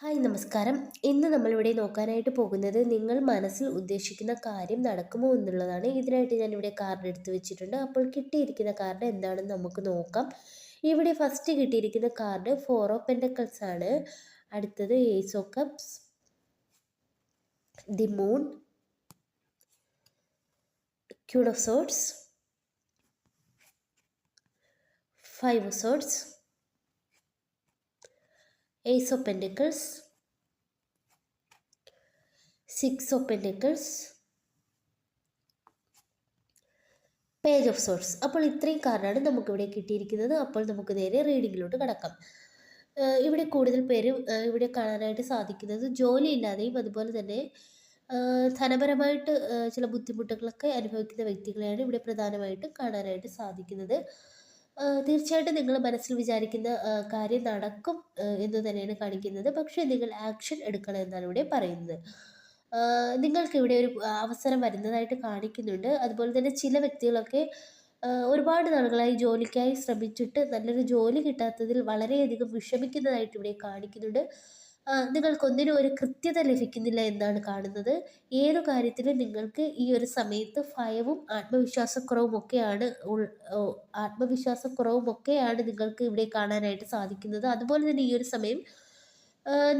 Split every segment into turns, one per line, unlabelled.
Hi നമസ്കാരം. ഇന്ന് നമ്മളിവിടെ നോക്കാനായിട്ട് പോകുന്നത് നിങ്ങൾ മനസ്സിൽ ഉദ്ദേശിക്കുന്ന കാര്യം നടക്കുമോ എന്നുള്ളതാണ്. ഇതിനായിട്ട് ഞാനിവിടെ കാർഡ് എടുത്തു വെച്ചിട്ടുണ്ട്. അപ്പോൾ കിട്ടിയിരിക്കുന്ന കാർഡ് എന്താണെന്ന് നമുക്ക് നോക്കാം. ഇവിടെ ഫസ്റ്റ് കിട്ടിയിരിക്കുന്ന കാർഡ് ഫോർ ഓഫ് പെൻഡക്കൾസ് ആണ്. അടുത്തത് ace of cups the moon queen of swords five swords Ace of Pentacles, Six of Pentacles, page of swords അപ്പോൾ ഇത്രയും കാർഡാണ് നമുക്കിവിടെ കിട്ടിയിരിക്കുന്നത്. അപ്പോൾ നമുക്ക് നേരെ റീഡിങ്ങിലോട്ട് കടക്കാം. ഇവിടെ കൂടുതൽ പേരും ഇവിടെ കാണാനായിട്ട് സാധിക്കുന്നത് ജോലിയില്ലാതെയും അതുപോലെ തന്നെ ധനപരമായിട്ട് ചില ബുദ്ധിമുട്ടുകളൊക്കെ അനുഭവിക്കുന്ന വ്യക്തികളെയാണ് ഇവിടെ പ്രധാനമായിട്ടും കാണാനായിട്ട് സാധിക്കുന്നത്. തീർച്ചയായിട്ടും നിങ്ങൾ മനസ്സിൽ വിചാരിക്കുന്ന കാര്യം നടക്കും എന്ന് തന്നെയാണ് കാണിക്കുന്നത്. പക്ഷേ നിങ്ങൾ ആക്ഷൻ എടുക്കണം എന്നാണ് ഇവിടെ പറയുന്നത്. നിങ്ങൾക്ക് ഇവിടെ ഒരു അവസരം വരുന്നതായിട്ട് കാണിക്കുന്നുണ്ട്. അതുപോലെ തന്നെ ചില വ്യക്തികളൊക്കെ ഒരുപാട് നാളുകളായി ജോലിക്കായി ശ്രമിച്ചിട്ട് നല്ലൊരു ജോലി കിട്ടാത്തതിൽ വളരെയധികം വിഷമിക്കുന്നതായിട്ട് ഇവിടെ കാണിക്കുന്നുണ്ട്. നിങ്ങൾക്കൊന്നിനും ഒരു കൃത്യത ലഭിക്കുന്നില്ല എന്നാണ് കാണുന്നത്. ഏതു കാര്യത്തിലും നിങ്ങൾക്ക് ഈ ഒരു സമയത്ത് ഭയവും ആത്മവിശ്വാസക്കുറവും ഒക്കെയാണ് ആത്മവിശ്വാസക്കുറവും ഒക്കെയാണ് നിങ്ങൾക്ക് ഇവിടെ കാണാനായിട്ട് സാധിക്കുന്നത്. അതുപോലെ തന്നെ ഈ ഒരു സമയം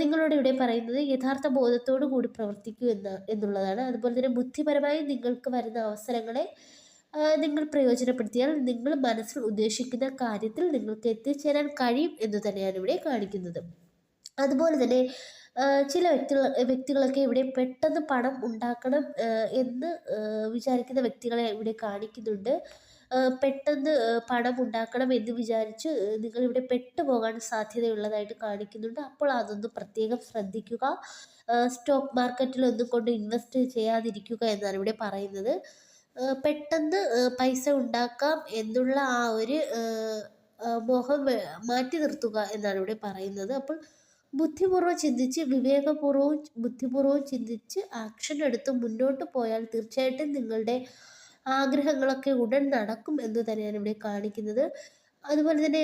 നിങ്ങളോട് ഇവിടെ പറയുന്നത് യഥാർത്ഥ ബോധത്തോടു കൂടി പ്രവർത്തിക്കൂ എന്ന എന്നുള്ളതാണ്. അതുപോലെ തന്നെ ബുദ്ധിപരമായി നിങ്ങൾക്ക് വരുന്ന അവസരങ്ങളെ നിങ്ങൾ പ്രയോജനപ്പെടുത്തിയാൽ നിങ്ങൾ മനസ്സിൽ ഉദ്ദേശിക്കുന്ന കാര്യത്തിൽ നിങ്ങൾക്ക് എത്തിച്ചേരാൻ കഴിയും എന്ന് തന്നെയാണ് ഇവിടെ കാണിക്കുന്നത്. അതുപോലെ തന്നെ ചില വ്യക്തികൾ വ്യക്തികളൊക്കെ ഇവിടെ പെട്ടെന്ന് പണം ഉണ്ടാക്കണം എന്ന് വിചാരിക്കുന്ന വ്യക്തികളെ ഇവിടെ കാണിക്കുന്നുണ്ട്. പെട്ടെന്ന് പണം ഉണ്ടാക്കണം എന്ന് വിചാരിച്ച് നിങ്ങളിവിടെ പെട്ടുപോകാൻ സാധ്യതയുള്ളതായിട്ട് കാണിക്കുന്നുണ്ട്. അപ്പോൾ അതൊന്ന് പ്രത്യേകം ശ്രദ്ധിക്കുക. സ്റ്റോക്ക് മാർക്കറ്റിൽ മാർക്കറ്റിലൊന്നും കൊണ്ട് ഇൻവെസ്റ്റ് ചെയ്യാതിരിക്കുക എന്നാണ് ഇവിടെ പറയുന്നത്. പെട്ടെന്ന് പൈസ ഉണ്ടാക്കാം എന്നുള്ള ആ ഒരു മോഹം മാറ്റി നിർത്തുക എന്നാണ് ഇവിടെ പറയുന്നത്. അപ്പോൾ ബുദ്ധിപൂർവം ചിന്തിച്ച് വിവേകപൂർവവും ബുദ്ധിപൂർവവും ചിന്തിച്ച് ആക്ഷൻ എടുത്ത് മുന്നോട്ട് പോയാൽ തീർച്ചയായിട്ടും നിങ്ങളുടെ ആഗ്രഹങ്ങളൊക്കെ ഉടൻ നടക്കും എന്ന് തന്നെയാണ് ഇവിടെ കാണിക്കുന്നത്. അതുപോലെ തന്നെ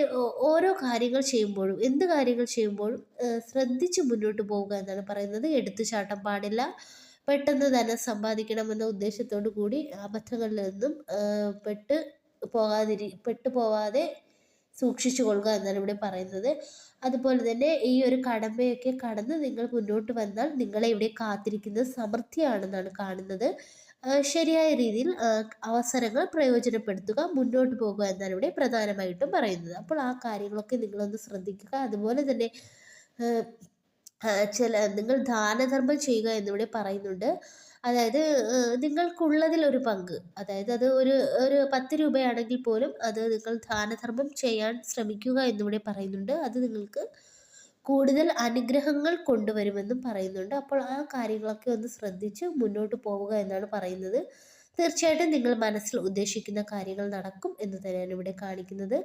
ഓരോ കാര്യങ്ങൾ ചെയ്യുമ്പോഴും എന്ത് കാര്യങ്ങൾ ചെയ്യുമ്പോഴും ശ്രദ്ധിച്ച് മുന്നോട്ട് പോവുക എന്നാണ് പറയുന്നത്. എടുത്തുചാട്ടം പാടില്ല. പെട്ടെന്ന് ധനം സമ്പാദിക്കണമെന്ന ഉദ്ദേശത്തോടു കൂടി അബദ്ധങ്ങളിൽ നിന്നും പെട്ട് പോകാതിരി പെട്ടു പോവാതെ സൂക്ഷിച്ചു കൊള്ളുക എന്നാണ് ഇവിടെ പറയുന്നത്. അതുപോലെ തന്നെ ഈ ഒരു കടമ്പയൊക്കെ കടന്ന് നിങ്ങൾ മുന്നോട്ട് വന്നാൽ നിങ്ങളെ ഇവിടെ കാത്തിരിക്കുന്നത് സമൃദ്ധിയാണെന്നാണ് കാണുന്നത്. ശരിയായ രീതിയിൽ അവസരങ്ങൾ പ്രയോജനപ്പെടുത്തുക മുന്നോട്ട് പോകുക എന്നാണ് ഇവിടെ പ്രധാനമായിട്ടും പറയുന്നത്. അപ്പോൾ ആ കാര്യങ്ങളൊക്കെ നിങ്ങളൊന്ന് ശ്രദ്ധിക്കുക. അതുപോലെ തന്നെ ചില നിങ്ങൾ ദാനധർമ്മം ചെയ്യുക എന്നിവിടെ പറയുന്നുണ്ട്. അതായത് നിങ്ങൾക്കുള്ളതിൽ ഒരു പങ്ക്. അതായത് അത് ഒരു ഒരു പത്ത് രൂപയാണെങ്കിൽ പോലും അത് നിങ്ങൾ ദാനധർമ്മം ചെയ്യാൻ ശ്രമിക്കുക എന്നിവിടെ പറയുന്നുണ്ട്. അത് നിങ്ങൾക്ക് കൂടുതൽ അനുഗ്രഹങ്ങൾ കൊണ്ടുവരുമെന്നും പറയുന്നുണ്ട്. അപ്പോൾ ആ കാര്യങ്ങളൊക്കെ ഒന്ന് ശ്രദ്ധിച്ച് മുന്നോട്ട് പോവുക എന്നാണ് പറയുന്നത്. തീർച്ചയായിട്ടും നിങ്ങൾ മനസ്സിൽ ഉദ്ദേശിക്കുന്ന കാര്യങ്ങൾ നടക്കും എന്ന് തന്നെയാണ് ഇവിടെ കാണിക്കുന്നത്.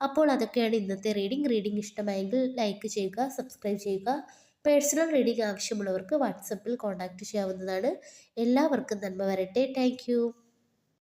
അപ്പോൾ അതൊക്കെയാണ് ഇന്നത്തെ റീഡിംഗ്. റീഡിംഗ് ഇഷ്ടമായെങ്കിൽ ലൈക്ക് ചെയ്യുക സബ്സ്ക്രൈബ് ചെയ്യുക. പേഴ്സണൽ റീഡിംഗ് ആവശ്യമുള്ളവർക്ക് വാട്സപ്പിൽ കോൺടാക്റ്റ് ചെയ്യാവുന്നതാണ്. എല്ലാവർക്കും നന്മ വരട്ടെ. താങ്ക്